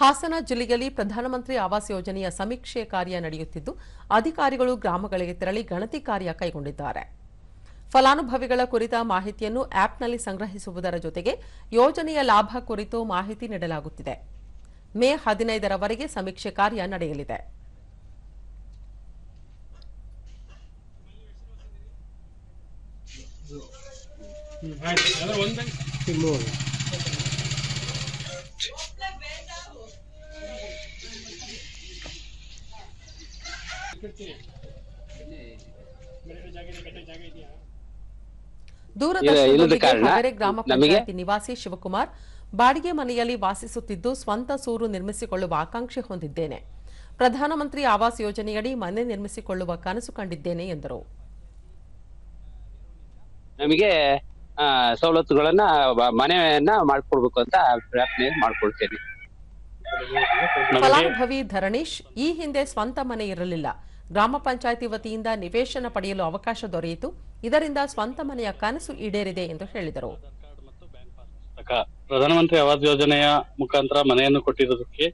ಹಾಸನ ಜಿಲ್ಲೆಯಲ್ಲಿ ಪ್ರಧಾನಮಂತ್ರಿ ಆವಾಸ್ ಯೋಜನೆಯ ಸಮೀಕ್ಷೆ ಕಾರ್ಯ ನಡೆಯುತ್ತಿದ್ದು ಅಧಿಕಾರಿಗಳು ಗ್ರಾಮಗಳಿಗೆ ತೆರಳಿ ಗಣತಿ ಕಾರ್ಯ ಕೈಗೊಂಡಿದ್ದಾರೆ. ಫಲಾನುಭವಿಗಳ ಕುರಿತ ಮಾಹಿತಿಯನ್ನು ಆಪ್ನಲ್ಲಿ ಸಂಗ್ರಹಿಸುವುದರ ಜೊತೆಗೆ ಯೋಜನೆಯ ಲಾಭ ಕುರಿತು ಮಾಹಿತಿ ನೀಡಲಾಗುತ್ತಿದೆ. ಮೇ ಹದಿನೈದರವರೆಗೆ ಸಮೀಕ್ಷೆ ಕಾರ್ಯ ನಡೆಯಲಿದೆ. ಕಾರಣ ಗ್ರಾಮ ಪಂಚಾಯತಿ ನಿವಾಸಿ ಶಿವಕುಮಾರ್ ಬಾಡಿಗೆ ಮನೆಯಲ್ಲಿ ವಾಸಿಸುತ್ತಿದ್ದು ಸ್ವಂತ ಸೂರು ನಿರ್ಮಿಸಿಕೊಳ್ಳುವ ಆಕಾಂಕ್ಷೆ ಹೊಂದಿದ್ದೇನೆ. ಪ್ರಧಾನಮಂತ್ರಿ ಆವಾಸ್ ಯೋಜನೆಯಡಿ ಮನೆ ನಿರ್ಮಿಸಿಕೊಳ್ಳುವ ಕನಸು ಕಂಡಿದ್ದೇನೆ ಎಂದರು. ನಮಗೆ ಸವಲತ್ತುಗಳನ್ನ ಮನೆಯನ್ನ ಮಾಡ್ಕೊಡ್ಬೇಕು ಅಂತ ಪ್ರಯತ್ನ ಮಾಡ್ಕೊಳ್ತೇನೆ. ಫಲಾನುಭವಿ ಧರಣೀಶ್ ಈ ಹಿಂದೆ ಸ್ವಂತ ಮನೆ ಇರಲಿಲ್ಲ. ಗ್ರಾಮ ಪಂಚಾಯಿತಿ ವತಿಯಿಂದ ನಿವೇಶನ ಪಡೆಯಲು ಅವಕಾಶ ದೊರೆಯಿತು. ಇದರಿಂದ ಸ್ವಂತ ಮನೆಯ ಕನಸು ಈಡೇರಿದೆ ಎಂದು ಹೇಳಿದರು. ಪ್ರಧಾನಮಂತ್ರಿ ಆವಾಸ್ ಯೋಜನೆಯ ಮುಖಾಂತರ ಮನೆಯನ್ನು ಕೊಟ್ಟಿರುವುದಕ್ಕೆ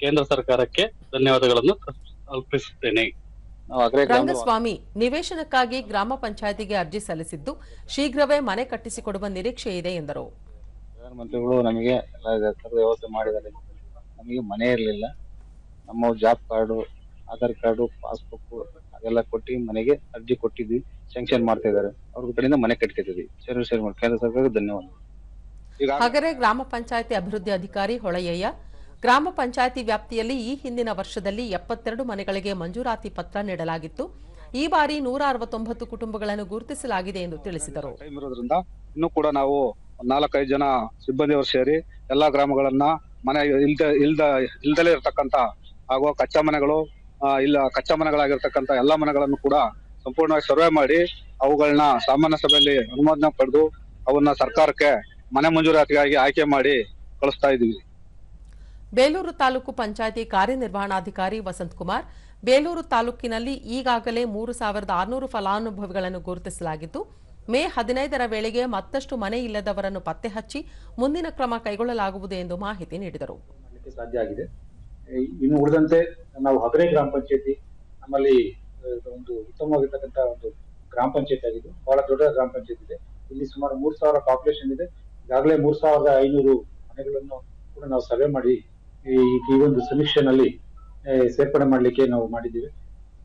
ಕೇಂದ್ರ ಸರ್ಕಾರಕ್ಕೆ ಧನ್ಯವಾದಗಳನ್ನು ಅರ್ಪಿಸುತ್ತೇನೆ. ರಂಗಸ್ವಾಮಿ ನಿವೇಶನಕ್ಕಾಗಿ ಗ್ರಾಮ ಪಂಚಾಯತಿಗೆ ಅರ್ಜಿ ಸಲ್ಲಿಸಿದ್ದು ಶೀಘ್ರವೇ ಮನೆ ಕಟ್ಟಿಸಿಕೊಡುವ ನಿರೀಕ್ಷೆ ಇದೆ ಎಂದರು. ಪ್ರಧಾನಮಂತ್ರಿಗಳು ನಮಗೆ ವ್ಯವಸ್ಥೆ ಮಾಡಿದ್ದಾರೆ. ನಮಗೆ ಮನೆ ಇರಲಿಲ್ಲ. ನಮ್ಮ job card Aadhaar card passbook ಅದೆಲ್ಲ ಕೊಟ್ಟು ಮನೆಗೆ ಅರ್ಜಿ ಕೊಟ್ಟಿದ್ವಿ ಸ್ಯಾಂಕ್ಷನ್ ಮಾಡ್ತಾ ಇದ್ದಾರೆ ಅವ್ರ ಕಡೆಯಿಂದ ಮನೆ ಕಟ್ಕೊತಿದ್ವಿ ಸರಿ ಸರಿ ಮಾಡಿ ಕೇಂದ್ರ ಸರ್ಕಾರಕ್ಕೆ ಧನ್ಯವಾದ ಹಗರೆ ಗ್ರಾಮ ಪಂಚಾಯತಿ ಅಭಿವೃದ್ಧಿ ಅಧಿಕಾರಿ ಹೊಳೆಯಯ್ಯ ಗ್ರಾಮ ಪಂಚಾಯತಿ ವ್ಯಾಪ್ತಿಯಲ್ಲಿ ಈ ಹಿಂದಿನ ವರ್ಷದಲ್ಲಿ ಎಪ್ಪತ್ತೆರಡು ಮನೆಗಳಿಗೆ ಮಂಜೂರಾತಿ ಪತ್ರ ನೀಡಲಾಗಿತ್ತು. ಈ ಬಾರಿ ನೂರ ಅರವತ್ತೊಂಬತ್ತು ಕುಟುಂಬಗಳನ್ನು ಗುರುತಿಸಲಾಗಿದೆ ಎಂದು ತಿಳಿಸಿದರು. ಇನ್ನೂ ಕೂಡ ನಾವು ನಾಲ್ಕೈದು ಜನ ಸಿಬ್ಬಂದಿಯವರು ಸೇರಿ ಎಲ್ಲಾ ಗ್ರಾಮಗಳನ್ನ ಮನೆ ಇಲ್ದ ಇಲ್ದ ಇಲ್ದಲೇ ಇರತಕ್ಕಂತ ಹಾಗೂ ಕಚ್ಚಾ ಮನೆಗಳು ಇಲ್ಲ ಕಚ್ಚಾ ಮನೆಗಳಾಗಿರ್ತಕ್ಕಂತ ಎಲ್ಲಾ ಮನೆಗಳನ್ನು ಕೂಡ ಸಂಪೂರ್ಣವಾಗಿ ಸರ್ವೆ ಮಾಡಿ ಅವುಗಳನ್ನ ಸಾಮಾನ್ಯ ಸಭೆಯಲ್ಲಿ ಅನುಮೋದನೆ ಪಡೆದು ಅವನ್ನ ಸರ್ಕಾರಕ್ಕೆ ಮನೆ ಮಂಜೂರಾತಿಗಾಗಿ ಆಯ್ಕೆ ಮಾಡಿ ಕಳಿಸ್ತಾ ಇದೀವಿ ಬೇಲೂರು ತಾಲೂಕು ಪಂಚಾಯಿತಿ ಕಾರ್ಯನಿರ್ವಹಣಾಧಿಕಾರಿ ವಸಂತ್ ಕುಮಾರ್ ಬೇಲೂರು ತಾಲೂಕಿನಲ್ಲಿ ಈಗಾಗಲೇ ಮೂರು ಸಾವಿರದ ಆರುನೂರು ಫಲಾನುಭವಿಗಳನ್ನು ಗುರುತಿಸಲಾಗಿದ್ದು ಮೇ ಹದಿನೈದರ ವೇಳೆಗೆ ಮತ್ತಷ್ಟು ಮನೆ ಇಲ್ಲದವರನ್ನು ಪತ್ತೆ ಹಚ್ಚಿ ಮುಂದಿನ ಕ್ರಮ ಕೈಗೊಳ್ಳಲಾಗುವುದು ಎಂದು ಮಾಹಿತಿ ನೀಡಿದರು. ಆಗಿದೆ ಇನ್ನು ಉಳಿದಂತೆ ನಾವು ಹಗರೆ ಗ್ರಾಮ ಪಂಚಾಯತಿ, ನಮ್ಮಲ್ಲಿ ಒಂದು ಉತ್ತಮವಾಗಿರ್ತಕ್ಕಂಥ ಒಂದು ಗ್ರಾಮ ಪಂಚಾಯತ್ ಆಗಿದ್ದು, ಬಹಳ ದೊಡ್ಡ ಗ್ರಾಮ ಪಂಚಾಯತ್ ಇದೆ. ಇಲ್ಲಿ ಸುಮಾರು ಮೂರ್ ಸಾವಿರ ಪಾಪ್ಯುಲೇಷನ್ ಇದೆ. ಈಗಾಗಲೇ ಮೂರ್ ಸಾವಿರದ ಐನೂರು ಮನೆಗಳನ್ನು ಕೂಡ ನಾವು ಸರ್ವೆ ಮಾಡಿ, ಈ ಒಂದು ಸಮೀಕ್ಷೆನಲ್ಲಿ ಸೇರ್ಪಡೆ ಮಾಡಲಿಕ್ಕೆ ನಾವು ಮಾಡಿದ್ದೀವಿ.